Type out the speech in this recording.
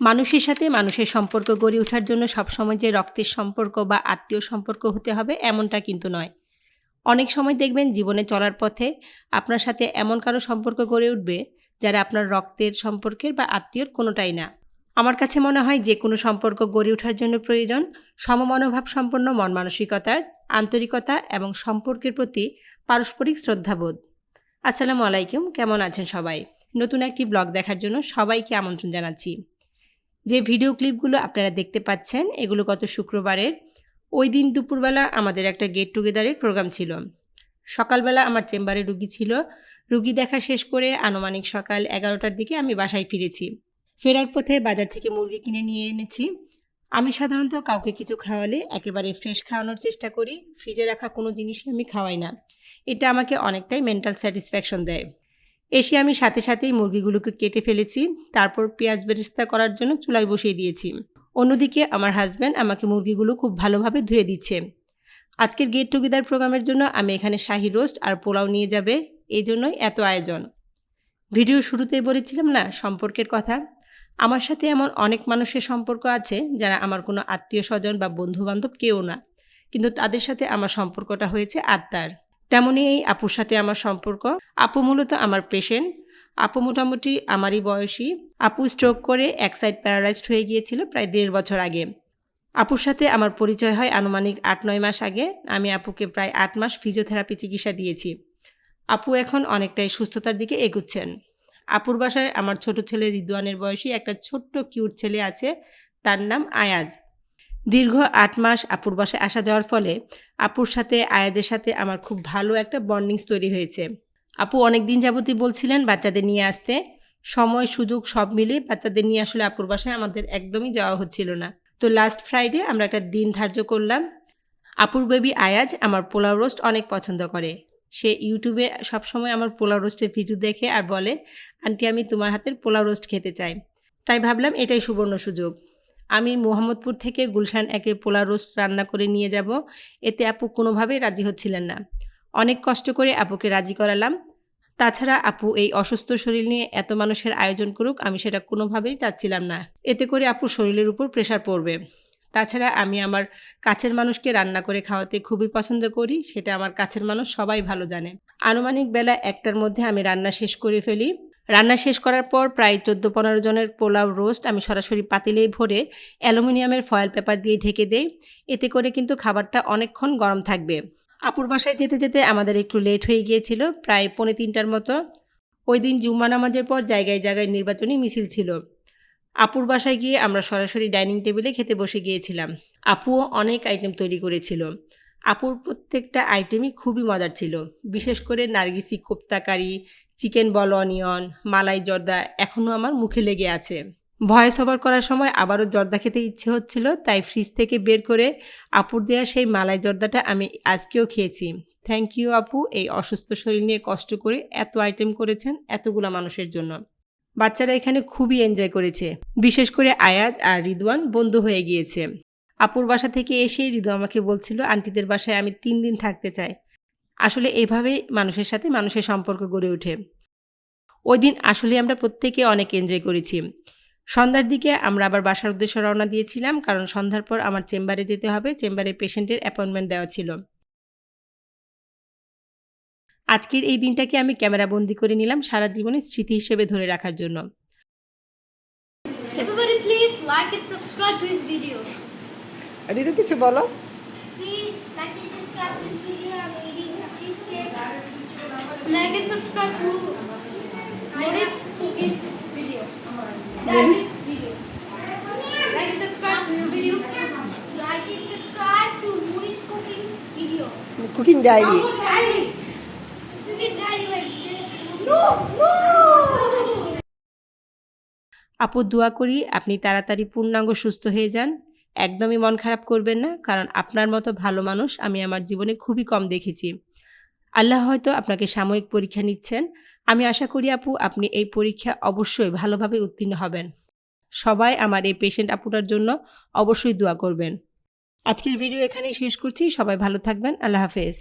মানুষের সাথে মানুষের সম্পর্ক গড়ে ওঠার জন্য সবসময় যে রক্তের সম্পর্ক বা আত্মীয় সম্পর্ক হতে হবে এমনটা কিন্তু নয়। অনেক সময় দেখবেন জীবনে চলার পথে আপনার সাথে এমন কারও সম্পর্ক গড়ে উঠবে যারা আপনার রক্তের সম্পর্কের বা আত্মীয়র কোনোটাই না। আমার কাছে মনে হয় যে কোনো সম্পর্ক গড়ে ওঠার জন্য প্রয়োজন সমমনোভাব সম্পন্ন মন মানসিকতার আন্তরিকতা এবং সম্পর্কের প্রতি পারস্পরিক শ্রদ্ধাবোধ। আসসালামু আলাইকুম, কেমন আছেন সবাই? নতুন একটি ব্লগ দেখার জন্য সবাইকে আমন্ত্রণ জানাচ্ছি। যে ভিডিও ক্লিপগুলো আপনারা দেখতে পাচ্ছেন, এগুলো গত শুক্রবারের। ওই দিন দুপুরবেলা আমাদের একটা গেট টুগেদারের প্রোগ্রাম ছিল। সকালবেলা আমার চেম্বারে রুগী ছিল। রুগী দেখা শেষ করে আনুমানিক সকাল এগারোটার দিকে আমি বাসায় ফিরেছি। ফেরার পথে বাজার থেকে মুরগি কিনে নিয়ে এনেছি। আমি সাধারণত কাউকে কিছু খাওয়ালে একেবারে ফ্রেশ খাওয়ানোর চেষ্টা করি। ফ্রিজে রাখা কোনো জিনিসই আমি খাওয়াই না। এটা আমাকে অনেকটাই মেন্টাল স্যাটিসফ্যাকশন দেয়। এসে আমি সাথে সাথেই মুরগিগুলোকে কেটে ফেলেছি, তারপর পেঁয়াজ বেরেস্তা করার জন্য চুলায় বসিয়ে দিয়েছি। অন্যদিকে আমার হাজব্যান্ড আমাকে মুরগিগুলো খুব ভালোভাবে ধুয়ে দিচ্ছে। আজকের গেট টুগেদার প্রোগ্রামের জন্য আমি এখানে শাহি রোস্ট আর পোলাও নিয়ে যাবে এই জন্যই এত আয়োজন। ভিডিও শুরুতেই বলেছিলাম না, সম্পর্কের কথা। আমার সাথে এমন অনেক মানুষের সম্পর্ক আছে, যারা আমার কোনো আত্মীয় স্বজন বা বন্ধুবান্ধব কেউ না, কিন্তু তাদের সাথে আমার সম্পর্কটা হয়েছে আত্মার। তেমনই এই আপুর সাথে আমার সম্পর্ক। আপু মূলত আমার পেশেন্ট আপু মোটামুটি আমারই বয়সী। আপু স্ট্রোক করে এক সাইড প্যারালাইজড হয়ে গিয়েছিল প্রায় দেড় বছর আগে। আপুর সাথে আমার পরিচয় হয় আনুমানিক আট নয় মাস আগে। আমি আপুকে প্রায় আট মাস ফিজিওথেরাপি চিকিৎসা দিয়েছি। আপু এখন অনেকটাই সুস্থতার দিকে এগুচ্ছেন। আপুর বাসায় আমার ছোট ছেলে রিদওয়ানের বয়সী একটা ছোট্ট কিউট ছেলে আছে। তার নাম আয়াজ। দীর্ঘ আট মাস আপুর বাসায় আসা যাওয়ার ফলে আপুর সাথে আয়াজের সাথে আমার খুব ভালো একটা বন্ডিংস তৈরি হয়েছে। আপু অনেক দিন যাবতই বলছিলেন বাচ্চাদের নিয়ে আসতে। সময়, সুযোগ সব মিলে বাচ্চাদের নিয়ে আসলে আপুর বাসায় আমাদের একদমই যাওয়া হচ্ছিল না। তো লাস্ট ফ্রাইডে আমরা একটা দিন ধার্য করলাম। আপুর বেবি আয়াজ আমার পোলাও রোস্ট অনেক পছন্দ করে। সে ইউটিউবে সবসময় আমার পোলাও রোস্টের ভিডিও দেখে আর বলে, আন্টি, আমি তোমার হাতের পোলাও রোস্ট খেতে চাই। তাই ভাবলাম এটাই সুবর্ণ সুযোগ। আমি মোহাম্মদপুর থেকে গুলশান একে পোলা রোস্ট রান্না করে নিয়ে যাব। এতে আপু কোনোভাবেই রাজি হচ্ছিলেন না। অনেক কষ্ট করে আপুকে রাজি করালাম। তাছাড়া আপু এই অসুস্থ শরীর নিয়ে এত মানুষের আয়োজন করুক, আমি সেটা কোনোভাবেই চাচ্ছিলাম না। এতে করে আপুর শরীরের উপর প্রেশার পড়বে। তাছাড়া আমি আমার কাছের মানুষকে রান্না করে খাওয়াতে খুবই পছন্দ করি, সেটা আমার কাছের মানুষ সবাই ভালো জানে। আনুমানিক বেলা একটার মধ্যে আমি রান্না শেষ করে ফেলি। রান্না শেষ করার পর প্রায় চোদ্দ পনেরো জনের পোলাও রোস্ট আমি সরাসরি পাতিলেই ভরে অ্যালুমিনিয়ামের ফয়েল পেপার দিয়ে ঢেকে দেই। এতে করে কিন্তু খাবারটা অনেকক্ষণ গরম থাকবে। আপুর বাসায় যেতে যেতে আমাদের একটু লেট হয়ে গিয়েছিল, প্রায় পৌনে তিনটার মতো। ওই দিন জুম্মা নামাজের পর জায়গায় জায়গায় নির্বাচনী মিছিল ছিল। আপুর বাসায় গিয়ে আমরা সরাসরি ডাইনিং টেবিলে খেতে বসে গিয়েছিলাম। আপুও অনেক আইটেম তৈরি করেছিল। আপুর প্রত্যেকটা আইটেমই খুবই মজার ছিল। বিশেষ করে Nargisi kofta curry chicken ball, onion, malai zarda এখনও আমার মুখে লেগে আছে। ভয়েস ওভার করার সময় আবারও জর্দা খেতে ইচ্ছে হচ্ছিল, তাই ফ্রিজ থেকে বের করে আপুর দেওয়া সেই মালাই জর্দাটা আমি আজকেও খেয়েছি। থ্যাংক ইউ আপু, এই অসুস্থ শরীর নিয়ে কষ্ট করে এত আইটেম করেছেন এতগুলো মানুষের জন্য। বাচ্চারা এখানে খুবই এনজয় করেছে, বিশেষ করে আয়াজ আর রিদওয়ান বন্ধু হয়ে গিয়েছে। আপুর বাসা থেকে এসে রিদু আমাকে বলছিল, আন্টিদের বাসায় আমি তিন দিন থাকতে চাই। আসলে এভাবেই মানুষের সাথে মানুষের সম্পর্ক গড়ে ওঠে। ওই দিন আসলে আমরা প্রত্যেকে অনেক এনজয় করেছি। সন্ধ্যার দিকে আমরা আবার বাসার উদ্দেশ্যে রওনা দিয়েছিলাম কারণ সন্ধ্যার পর আমার চেম্বারে যেতে হবে চেম্বারে পেশেন্টের অ্যাপয়েন্টমেন্ট দেওয়া ছিল। আজকের এই দিনটাকে আমি ক্যামেরা বন্দি করে নিলাম সারা জীবনে স্মৃতি হিসেবে ধরে রাখার জন্য। Everybody please like and subscribe to his videos. ঋতু কিছু বলো। Please like and subscribe this video. I'm eating cheesecake. Like and subscribe to Maurice cooking video. Maurice? video. Like and subscribe to your video. Like and subscribe to Mooney's cooking video. Cooking diary Download diary. Cooking diary No, no. আপু দোয়া করি আপনি তাড়াতাড়ি পূর্ণাঙ্গ সুস্থ হয়ে যান একদমই মন খারাপ করবেন না, কারণ আপনার মতো ভালো মানুষ আমি আমার জীবনে খুবই কম দেখেছি। আল্লাহ হয়তো আপনাকে সাময়িক পরীক্ষা নিচ্ছেন। আমি আশা করি আপু, আপনি এই পরীক্ষা অবশ্যই ভালোভাবে উত্তীর্ণ হবেন। সবাই আমার এই পেশেন্ট আপুটার জন্য অবশ্যই দোয়া করবেন। আজকের ভিডিও এখানেই শেষ করছি। সবাই ভালো থাকবেন। আল্লাহ হাফেজ।